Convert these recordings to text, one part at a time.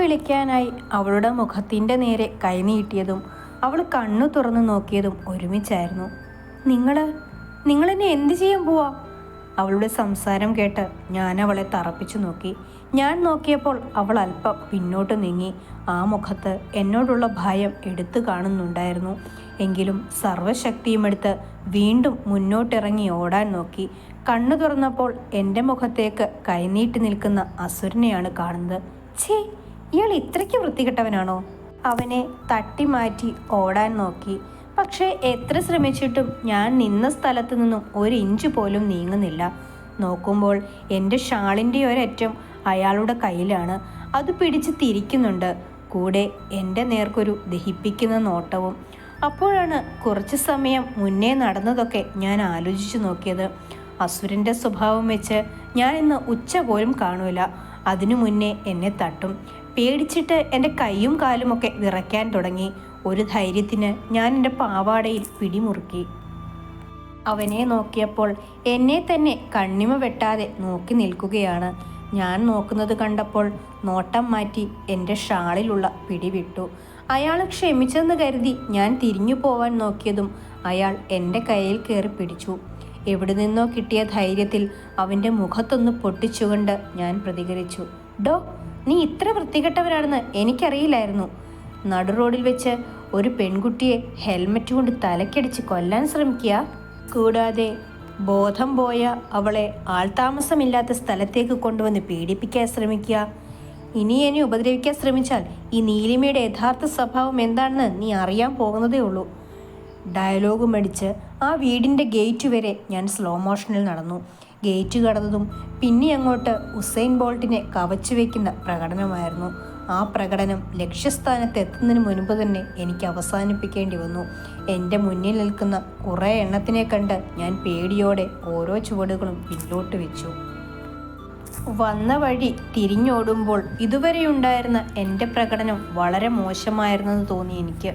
വിളിക്കാനായി അവളുടെ മുഖത്തിന്റെ നേരെ കൈനീട്ടിയതും അവൾ കണ്ണു തുറന്നു നോക്കിയതും ഒരുമിച്ചായിരുന്നു. നിങ്ങൾ നിങ്ങളെന്നെ എന്ത് ചെയ്യാൻ പോവാ? അവളുടെ സംസാരം കേട്ട് ഞാൻ അവളെ തറപ്പിച്ചു നോക്കി. ഞാൻ നോക്കിയപ്പോൾ അവൾ അല്പം പിന്നോട്ട് നീങ്ങി. ആ മുഖത്ത് എന്നോടുള്ള ഭയം എടുത്തു കാണുന്നുണ്ടായിരുന്നു. എങ്കിലും സർവശക്തിയും എടുത്ത് വീണ്ടും മുന്നോട്ടിറങ്ങി ഓടാൻ നോക്കി. കണ്ണു തുറന്നപ്പോൾ എന്റെ മുഖത്തേക്ക് കൈനീട്ടി നിൽക്കുന്ന അസുരനെയാണ് കാണുന്നത്. ഛേ! ഇയാൾ ഇത്രയ്ക്ക് വൃത്തികെട്ടവനാണോ? അവനെ തട്ടി മാറ്റി ഓടാൻ നോക്കി. പക്ഷേ എത്ര ശ്രമിച്ചിട്ടും ഞാൻ നിന്ന സ്ഥലത്തു നിന്നും ഒരു ഇഞ്ച് പോലും നീങ്ങുന്നില്ല. നോക്കുമ്പോൾ എന്റെ ഷാളിന്റെ ഒരറ്റം അയാളുടെ കയ്യിലാണ്. അത് പിടിച്ച് തിരിക്കുന്നുണ്ട്. കൂടെ എന്റെ നേർക്കൊരു ദഹിപ്പിക്കുന്ന നോട്ടവും. അപ്പോഴാണ് കുറച്ച് സമയം മുന്നേ നടന്നതൊക്കെ ഞാൻ ആലോചിച്ചു നോക്കിയത്. അസുരന്റെ സ്വഭാവം വെച്ച് ഞാൻ ഇന്ന് ഉച്ച പോലും കാണൂല. അതിനു മുന്നേ എന്നെ തട്ടും. പേടിച്ചിട്ട് എന്റെ കൈയും കാലുമൊക്കെ വിറയ്ക്കാൻ തുടങ്ങി. ഒരു ധൈര്യത്തിന് ഞാൻ എന്റെ പാവാടയിൽ പിടിമുറുക്കി. അവനെ നോക്കിയപ്പോൾ എന്നെ തന്നെ കണ്ണിമ വെട്ടാതെ നോക്കി നിൽക്കുകയാണ്. ഞാൻ നോക്കുന്നത് കണ്ടപ്പോൾ നോട്ടം മാറ്റി എന്റെ ഷാളിലുള്ള പിടിവിട്ടു അയാൾ ക്ഷമിച്ചെന്ന് കരുതി ഞാൻ തിരിഞ്ഞു പോവാൻ നോക്കിയതും അയാൾ എന്റെ കയ്യിൽ കയറി പിടിച്ചു. എവിടെ നിന്നോ കിട്ടിയ ധൈര്യത്തിൽ അവന്റെ മുഖത്തൊന്ന് പൊട്ടിച്ചുകൊണ്ട് ഞാൻ പ്രതികരിച്ചു. ഡോ നീ ഇത്ര വൃത്തികെട്ടവരാണെന്ന് എനിക്കറിയില്ലായിരുന്നു. നടു റോഡിൽ വെച്ച് ഒരു പെൺകുട്ടിയെ ഹെൽമറ്റ് കൊണ്ട് തലക്കടിച്ച് കൊല്ലാൻ ശ്രമിക്കുക. കൂടാതെ ബോധം പോയ അവളെ ആൾതാമസമില്ലാത്ത സ്ഥലത്തേക്ക് കൊണ്ടുവന്ന് പീഡിപ്പിക്കാൻ ശ്രമിക്കുക. ഇനി എന്നെ ഉപദ്രവിക്കാൻ ശ്രമിച്ചാൽ ഈ നീലിമയുടെ യഥാർത്ഥ സ്വഭാവം എന്താണെന്ന് നീ അറിയാൻ പോകുന്നതേ ഉള്ളൂ. ഡയലോഗ് അടിച്ച് ആ വീടിന്റെ ഗേറ്റ് വരെ ഞാൻ സ്ലോ മോഷനിൽ നടന്നു. ഗേറ്റ് കടന്നതും പിന്നെ അങ്ങോട്ട് ഉസൈൻ ബോൾട്ടിനെ കവച്ചു വയ്ക്കുന്ന പ്രകടനമായിരുന്നു. ആ പ്രകടനം ലക്ഷ്യസ്ഥാനത്ത് എത്തുന്നതിന് മുൻപ് തന്നെ എനിക്ക് അവസാനിപ്പിക്കേണ്ടി വന്നു. എന്റെ മുന്നിൽ നിൽക്കുന്ന കുറേ എണ്ണത്തിനെ കണ്ട് ഞാൻ പേടിയോടെ ഓരോ ചുവടുകളും പിന്നോട്ട് വെച്ചു. വന്ന വഴി തിരിഞ്ഞോടുമ്പോൾ ഇതുവരെ ഉണ്ടായിരുന്ന എന്റെ പ്രകടനം വളരെ മോശമായിരുന്നെന്ന് തോന്നി എനിക്ക്.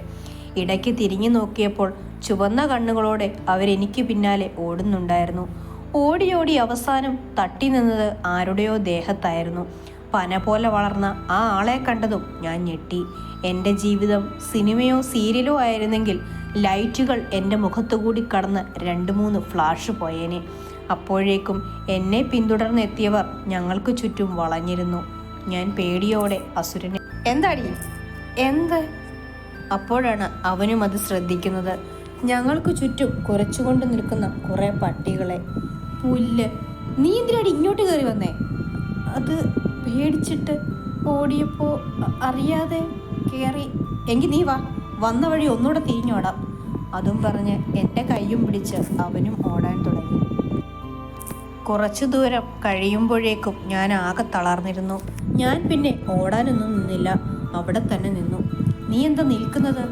ഇടയ്ക്ക് തിരിഞ്ഞു നോക്കിയപ്പോൾ ചുവന്ന കണ്ണുകളോടെ അവരെനിക്ക് പിന്നാലെ ഓടുന്നുണ്ടായിരുന്നു. ഓടി ഓടി അവസാനം തട്ടി നിന്നത് ആരുടെയോ ദേഹത്തായിരുന്നു. പന പോലെ വളർന്ന ആ ആളെ കണ്ടതും ഞാൻ ഞെട്ടി. എന്റെ ജീവിതം സിനിമയോ സീരിയലോ ആയിരുന്നെങ്കിൽ ലൈറ്റുകൾ എന്റെ മുഖത്തുകൂടി കടന്ന് രണ്ട് മൂന്ന് ഫ്ലാഷ് പോയേനെ. അപ്പോഴേക്കും എന്നെ പിന്തുടർന്നെത്തിയവർ ഞങ്ങൾക്ക് ചുറ്റും വളഞ്ഞിരുന്നു. ഞാൻ പേടിയോടെ അസുരനെ എന്താടി? എന്ത്? അപ്പോഴാണ് അവനും അത് ശ്രദ്ധിക്കുന്നത്. ഞങ്ങൾക്ക് ചുറ്റും കുറച്ചുകൊണ്ട് നിൽക്കുന്ന കുറേ പട്ടികളെ പുല്ല്. നീ എന്തിനാടി ഇങ്ങോട്ട് കയറി വന്നേ? അത് പേടിച്ചിട്ട് ഓടിയപ്പോൾ അറിയാതെ കയറി എങ്കിൽ നീ വാ. വന്ന വഴി ഒന്നുകൂടെ തിരിഞ്ഞോടാം അതും പറഞ്ഞ് എന്റെ കൈയും പിടിച്ച് അവനും ഓടാൻ തുടങ്ങി. കുറച്ചു ദൂരം കഴിയുമ്പോഴേക്കും ഞാൻ ആകെ തളർന്നിരുന്നു. ഞാൻ പിന്നെ ഓടാനൊന്നും നിന്നില്ല. അവിടെ തന്നെ നിന്നു. നീ എന്താ നിൽക്കുന്നത്?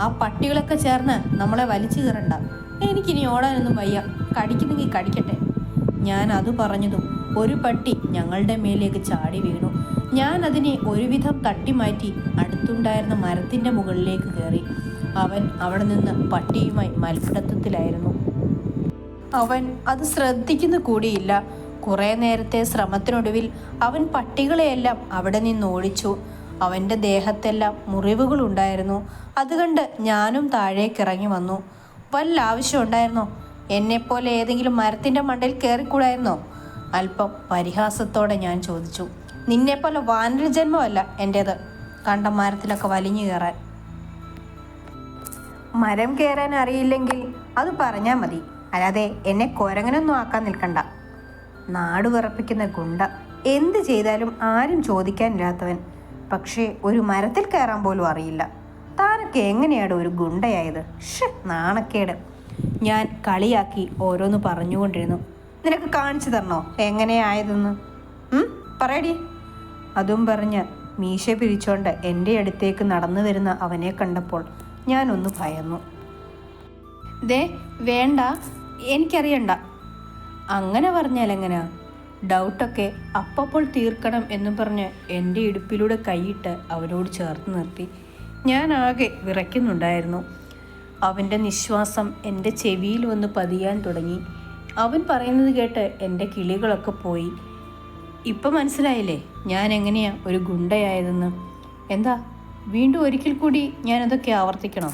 ആ പട്ടികളൊക്കെ ചേർന്ന് നമ്മളെ വലിച്ചു കയറണ്ട എനിക്കിനി ഓടാനൊന്നും വയ്യ. കടിക്കുന്നെങ്കിൽ കടിക്കട്ടെ. ഞാൻ അത് പറഞ്ഞതും ഒരു പട്ടി ഞങ്ങളുടെ മേലേക്ക് ചാടി വീണു. ഞാൻ അതിനെ ഒരുവിധം തട്ടിമാറ്റി അടുത്തുണ്ടായിരുന്ന മരത്തിന്റെ മുകളിലേക്ക് കയറി. അവൻ അവിടെ നിന്ന് പട്ടിയുമായി മൽപ്പിടുത്തത്തിലായിരുന്നു അവൻ അത് ശ്രദ്ധിക്കുന്ന കൂടിയില്ല. കുറേ നേരത്തെ ശ്രമത്തിനൊടുവിൽ അവൻ പട്ടികളെയെല്ലാം അവിടെ നിന്ന് ഓടിച്ചു. അവന്റെ ദേഹത്തെല്ലാം മുറിവുകളുണ്ടായിരുന്നു. അതുകണ്ട് ഞാനും താഴേക്കിറങ്ങി വന്നു. വല്ല ആവശ്യം ഉണ്ടായിരുന്നോ? എന്നെപ്പോലെ ഏതെങ്കിലും മരത്തിന്റെ മണ്ടയിൽ കയറിക്കൂടായിരുന്നോ അല്പം പരിഹാസത്തോടെ ഞാൻ ചോദിച്ചു. നിന്നെപ്പോലെ വാനര ജന്മമല്ല എന്റേത് കണ്ട മരത്തിലൊക്കെ വലിഞ്ഞു കയറാൻ. മരം കയറാൻ അറിയില്ലെങ്കിൽ അത് പറഞ്ഞാൽ മതി. അല്ലാതെ എന്നെ കൊരങ്ങനൊന്നും ആക്കാൻ നിൽക്കണ്ട. നാട് വിറപ്പിക്കുന്ന ഗുണ്ട. എന്ത് ചെയ്താലും ആരും ചോദിക്കാനില്ലാത്തവൻ. പക്ഷേ ഒരു മരത്തിൽ കയറാൻ പോലും അറിയില്ല. താനൊക്കെ എങ്ങനെയാണ് ഒരു ഗുണ്ടയായത്. ഷ് നാണക്കേട്. ഞാൻ കളിയാക്കി ഓരോന്ന് പറഞ്ഞുകൊണ്ടിരുന്നു. നിനക്ക് കാണിച്ചു തരണോ? എങ്ങനെയായതെന്ന് പറയടി. അതും പറഞ്ഞ് മീശ പിരിച്ചോണ്ട് എന്റെ അടുത്തേക്ക് നടന്നു വരുന്ന അവനെ കണ്ടപ്പോൾ ഞാനൊന്ന് ഭയന്നു. ദേ വേണ്ട. എനിക്കറിയണ്ട. അങ്ങനെ പറഞ്ഞാൽ എങ്ങനെയാ ഡൗട്ടൊക്കെ അപ്പപ്പോൾ തീർക്കണം എന്നും പറഞ്ഞ് എന്റെ ഇടുപ്പിലൂടെ കൈയിട്ട് അവരോട് ചേർത്ത് നിർത്തി. ഞാൻ ആകെ വിറയ്ക്കുന്നുണ്ടായിരുന്നു. അവന്റെ നിശ്വാസം എന്റെ ചെവിയിൽ വന്ന് പതിയാൻ തുടങ്ങി. അവൻ പറയുന്നത് കേട്ട് എന്റെ കിളികളൊക്കെ പോയി. ഇപ്പം മനസ്സിലായില്ലേ ഞാൻ എങ്ങനെയാ ഒരു ഗുണ്ടയായതെന്ന്? എന്താ വീണ്ടും ഒരിക്കൽ കൂടി ഞാനതൊക്കെ ആവർത്തിക്കണം?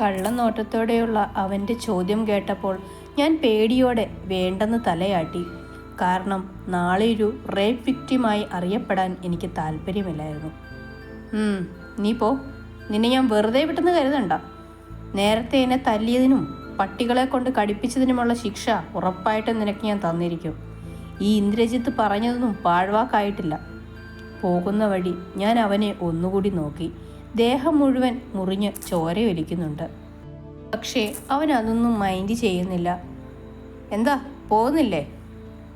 കള്ളനോട്ടത്തോടെയുള്ള അവന്റെ ചോദ്യം കേട്ടപ്പോൾ ഞാൻ പേടിയോടെ വേണ്ടെന്ന് തലയാട്ടി. കാരണം നാളെ ഒരു റേപ്പ് വിക്റ്റിമായി അറിയപ്പെടാൻ എനിക്ക് താല്പര്യമില്ലായിരുന്നു. നീ പോ. നിന്നെ ഞാൻ വെറുതെ വിട്ടെന്ന് കരുതണ്ട. നേരത്തെ എന്നെ തല്ലിയതിനും പട്ടികളെ കൊണ്ട് കടിപ്പിച്ചതിനുമുള്ള ശിക്ഷ ഉറപ്പായിട്ടും നിനക്ക് ഞാൻ തന്നിരിക്കും. ഈ ഇന്ദ്രജിത്ത് പറഞ്ഞതൊന്നും പാഴ്വാക്കായിട്ടില്ല. പോകുന്ന വഴി ഞാൻ അവനെ ഒന്നുകൂടി നോക്കി. ദേഹം മുഴുവൻ മുറിഞ്ഞ് ചോരയൊലിക്കുന്നുണ്ട് പക്ഷേ അവൻ അതൊന്നും മൈൻഡ് ചെയ്യുന്നില്ല. എന്താ പോകുന്നില്ലേ?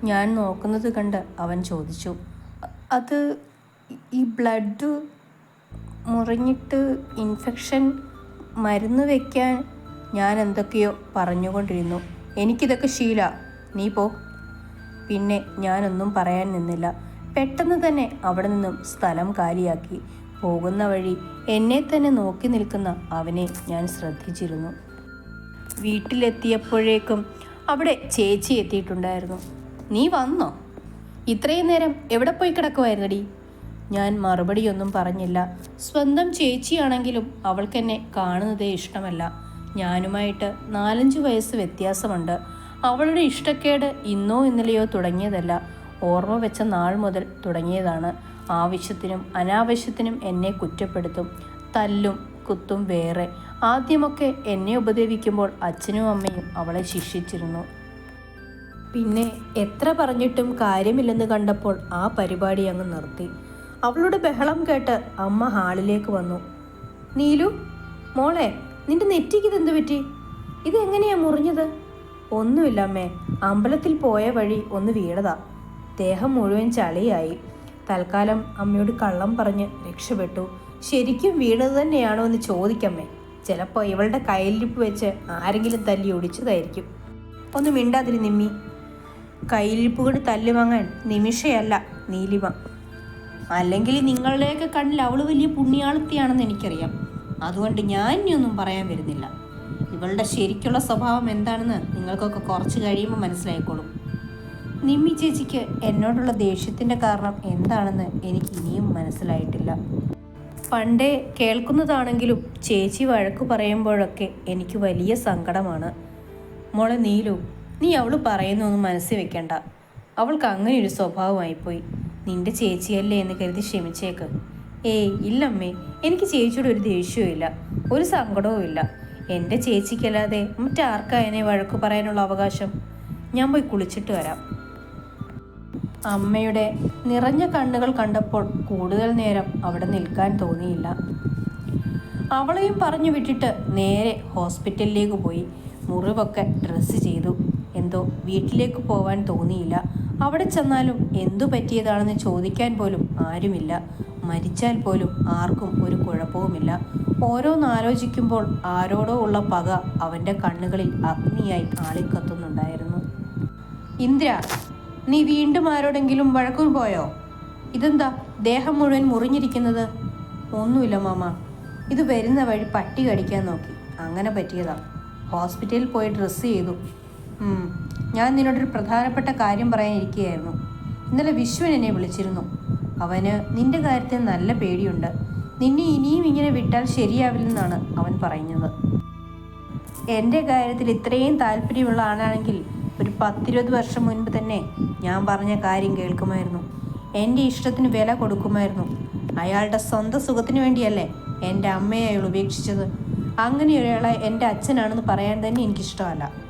ഞാൻ നോക്കുന്നത് കണ്ട് അവൻ ചോദിച്ചു. അത് ഈ ബ്ലഡ് മുറിഞ്ഞിട്ട് ഇൻഫെക്ഷൻ മരുന്ന് വയ്ക്കാൻ ഞാൻ എന്തൊക്കെയോ പറഞ്ഞുകൊണ്ടിരുന്നു. എനിക്കിതൊക്കെ ശീല. നീ പോ. പിന്നെ ഞാനൊന്നും പറയാൻ നിന്നില്ല. പെട്ടെന്ന് തന്നെ അവിടെ നിന്നും സ്ഥലം കാലിയാക്കി. പോകുന്ന വഴി എന്നെ തന്നെ നോക്കി നിൽക്കുന്ന അവനെ ഞാൻ ശ്രദ്ധിച്ചിരുന്നു. വീട്ടിലെത്തിയപ്പോഴേക്കും അവിടെ ചേച്ചി എത്തിയിട്ടുണ്ടായിരുന്നു. നീ വന്നോ? ഇത്രയും നേരം എവിടെ പോയി കിടക്കുമായിരുന്നടി ഞാൻ മറുപടിയൊന്നും പറഞ്ഞില്ല. സ്വന്തം ചേച്ചിയാണെങ്കിലും അവൾക്കെന്നെ കാണുന്നതേ ഇഷ്ടമല്ല. ഞാനുമായിട്ട് നാലഞ്ച് വയസ്സ് വ്യത്യാസമുണ്ട്. അവളുടെ ഇഷ്ടക്കേട് ഇന്നോ ഇന്നലെയോ തുടങ്ങിയതല്ല. ഓർമ്മ വെച്ച നാൾ മുതൽ തുടങ്ങിയതാണ്. ആവശ്യത്തിനും അനാവശ്യത്തിനും എന്നെ കുറ്റപ്പെടുത്തും. തല്ലും കുത്തും വേറെ. ആദ്യമൊക്കെ എന്നെ ഉപദേവിക്കുമ്പോൾ അച്ഛനും അമ്മയും അവളെ ശിക്ഷിച്ചിരുന്നു. പിന്നെ എത്ര പറഞ്ഞിട്ടും കാര്യമില്ലെന്ന് കണ്ടപ്പോൾ ആ പരിപാടി അങ്ങ് നിർത്തി. അവളുടെ ബഹളം കേട്ട് അമ്മ ഹാളിലേക്ക് വന്നു. നീലു മോളെ നിന്റെ നെറ്റിക്ക് ഇതെന്ത് പറ്റി? ഇതെങ്ങനെയാ മുറിഞ്ഞത്? ഒന്നുമില്ല അമ്മേ അമ്പലത്തിൽ പോയ വഴി ഒന്ന് വീണതാ. ദേഹം മുഴുവൻ ചളിയായി. തൽക്കാലം അമ്മയോട് കള്ളം പറഞ്ഞ് രക്ഷപ്പെട്ടു. ശരിക്കും വീണത് തന്നെയാണോ എന്ന് ചോദിക്കമ്മേ. ചിലപ്പോൾ ഇവളുടെ കയ്യിലിരിപ്പ് വെച്ച് ആരെങ്കിലും തല്ലി ഒടിച്ചതായിരിക്കും. ഒന്ന് മിണ്ടാതിരി നിമ്മി. കയ്യിലിരിപ്പ് കൊണ്ട് തല്ലുവാങ്ങാൻ നിമിഷയല്ല നീലിമ. അല്ലെങ്കിൽ നിങ്ങളുടെയൊക്കെ കണ്ണിൽ അവൾ വലിയ പുണ്യാളത്തിയാണെന്ന് എനിക്കറിയാം. അതുകൊണ്ട് ഞാൻ ഇനിയൊന്നും പറയാൻ വരുന്നില്ല. ഇവളുടെ ശരിക്കുള്ള സ്വഭാവം എന്താണെന്ന് നിങ്ങൾക്കൊക്കെ കുറച്ച് കഴിയുമ്പോൾ മനസ്സിലായിക്കോളും. നിമ്മി ചേച്ചിക്ക് എന്നോടുള്ള ദേഷ്യത്തിന്റെ കാരണം എന്താണെന്ന് എനിക്ക് ഇനിയും മനസ്സിലായിട്ടില്ല. പണ്ടേ കേൾക്കുന്നതാണെങ്കിലും ചേച്ചി വഴക്ക് പറയുമ്പോഴൊക്കെ എനിക്ക് വലിയ സങ്കടമാണ്. മോളെ നീലു നീ അവൾ പറയുന്നൊന്നും മനസ്സിൽ വെക്കണ്ട. അവൾക്ക് അങ്ങനെ ഒരു സ്വഭാവമായിപ്പോയി. നിന്റെ ചേച്ചിയല്ലേ എന്ന് കരുതി ക്ഷമിച്ചേക്ക്. ഏയ് ഇല്ലമ്മേ എനിക്ക് ചേച്ചിയുടെ ഒരു ദേഷ്യവും ഇല്ല ഒരു സങ്കടവും ഇല്ല. എന്റെ ചേച്ചിക്കല്ലാതെ മറ്റാർക്കാ എന്നെ വഴക്ക് പറയാനുള്ള അവകാശം? ഞാൻ പോയി കുളിച്ചിട്ട് വരാം. അമ്മയുടെ നിറഞ്ഞ കണ്ണുകൾ കണ്ടപ്പോൾ കൂടുതൽ നേരം അവിടെ നിൽക്കാൻ തോന്നിയില്ല. അവളെയും പറഞ്ഞു വിട്ടിട്ട് നേരെ ഹോസ്പിറ്റലിലേക്ക് പോയി. മുറിവൊക്കെ ഡ്രസ്സ് ചെയ്തു. എന്തോ വീട്ടിലേക്ക് പോവാൻ തോന്നിയില്ല. അവിടെ ചെന്നാലും എന്തു പറ്റിയതാണെന്ന് ചോദിക്കാൻ പോലും ആരുമില്ല. മരിച്ചാൽ പോലും ആർക്കും ഒരു കുഴപ്പവുമില്ല. ഓരോന്ന് ആലോചിക്കുമ്പോൾ ആരോടോ ഉള്ള പക അവന്റെ കണ്ണുകളിൽ അഗ്നിയായി ആളിക്കത്തുന്നുണ്ടായിരുന്നു. ഇന്ദ്ര നീ വീണ്ടും ആരോടെങ്കിലും വഴക്കു പോയോ? ഇതെന്താ ദേഹം മുഴുവൻ മുറിഞ്ഞിരിക്കുന്നത്? ഒന്നുമില്ല മാമ. ഇത് വരുന്ന വഴി പട്ടി കടിക്കാൻ നോക്കി. അങ്ങനെ പറ്റിയതാ. ഹോസ്പിറ്റലിൽ പോയി ഡ്രസ്സ് ചെയ്തു. ഞാൻ നിന്നോടൊരു പ്രധാനപ്പെട്ട കാര്യം പറയാനിരിക്കുകയായിരുന്നു. ഇന്നലെ വിശ്വൻ എന്നെ വിളിച്ചിരുന്നു. അവന് നിന്റെ കാര്യത്തിൽ നല്ല പേടിയുണ്ട്. നിന്നെ ഇനിയും ഇങ്ങനെ വിട്ടാൽ ശരിയാവില്ലെന്നാണ് അവൻ പറയുന്നത്. എന്റെ കാര്യത്തിൽ ഇത്രയും താല്പര്യമുള്ള ആളാണെങ്കിൽ ഒരു പത്തിരുപത് വർഷം മുൻപ് തന്നെ ഞാൻ പറഞ്ഞ കാര്യം കേൾക്കുമായിരുന്നു. എന്റെ ഇഷ്ടത്തിന് വില കൊടുക്കുമായിരുന്നു. അയാളുടെ സ്വന്തം സുഖത്തിന് വേണ്ടിയല്ലേ എന്റെ അമ്മയെ അയാൾ ഉപേക്ഷിച്ചത്? അങ്ങനെ ഒരാളെ എന്റെ അച്ഛനാണെന്ന് പറയാൻ തന്നെ എനിക്കിഷ്ടമല്ല.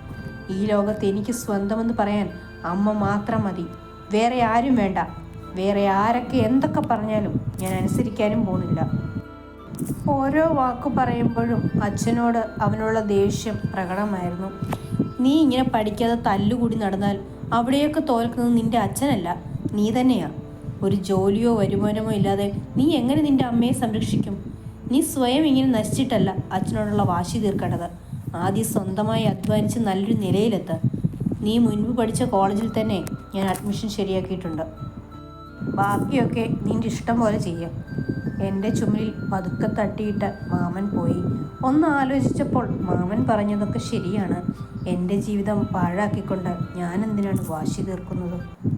ഈ ലോകത്ത് എനിക്ക് സ്വന്തമെന്ന് പറയാൻ അമ്മ മാത്രം മതി. വേറെ ആരും വേണ്ട. വേറെ ആരൊക്കെ എന്തൊക്കെ പറഞ്ഞാലും ഞാൻ അനുസരിക്കാനും പോകുന്നില്ല. ഓരോ വാക്ക് പറയുമ്പോഴും അച്ഛനോട് അവനുള്ള ദേഷ്യം പ്രകടമായിരുന്നു. നീ ഇങ്ങനെ പഠിക്കാതെ തല്ലുകൂടി നടന്നാൽ അവിടെയൊക്കെ തോൽക്കുന്നത് നിന്റെ അച്ഛനല്ല നീ തന്നെയാ. ഒരു ജോലിയോ വരുമാനമോ ഇല്ലാതെ നീ എങ്ങനെ നിന്റെ അമ്മയെ സംരക്ഷിക്കും? നീ സ്വയം ഇങ്ങനെ നശിച്ചിട്ടല്ല അച്ഛനോടുള്ള വാശി തീർക്കേണ്ടത്. ആദ്യം സ്വന്തമായി അധ്വാനിച്ച് നല്ലൊരു നിലയിലെത്താം നീ മുൻപ് പഠിച്ച കോളേജിൽ തന്നെ ഞാൻ അഡ്മിഷൻ ശരിയാക്കിയിട്ടുണ്ട്. ബാക്കിയൊക്കെ നിന്റെ ഇഷ്ടം പോലെ ചെയ്യാം. എന്റെ ചുമലിൽ പതുക്കെ തട്ടിയിട്ട് മാമൻ പോയി. ഒന്ന് ആലോചിച്ചപ്പോൾ മാമൻ പറഞ്ഞതൊക്കെ ശരിയാണ്. എന്റെ ജീവിതം പാഴാക്കിക്കൊണ്ട് ഞാൻ എന്തിനാണ് വാശി തീർക്കുന്നത്?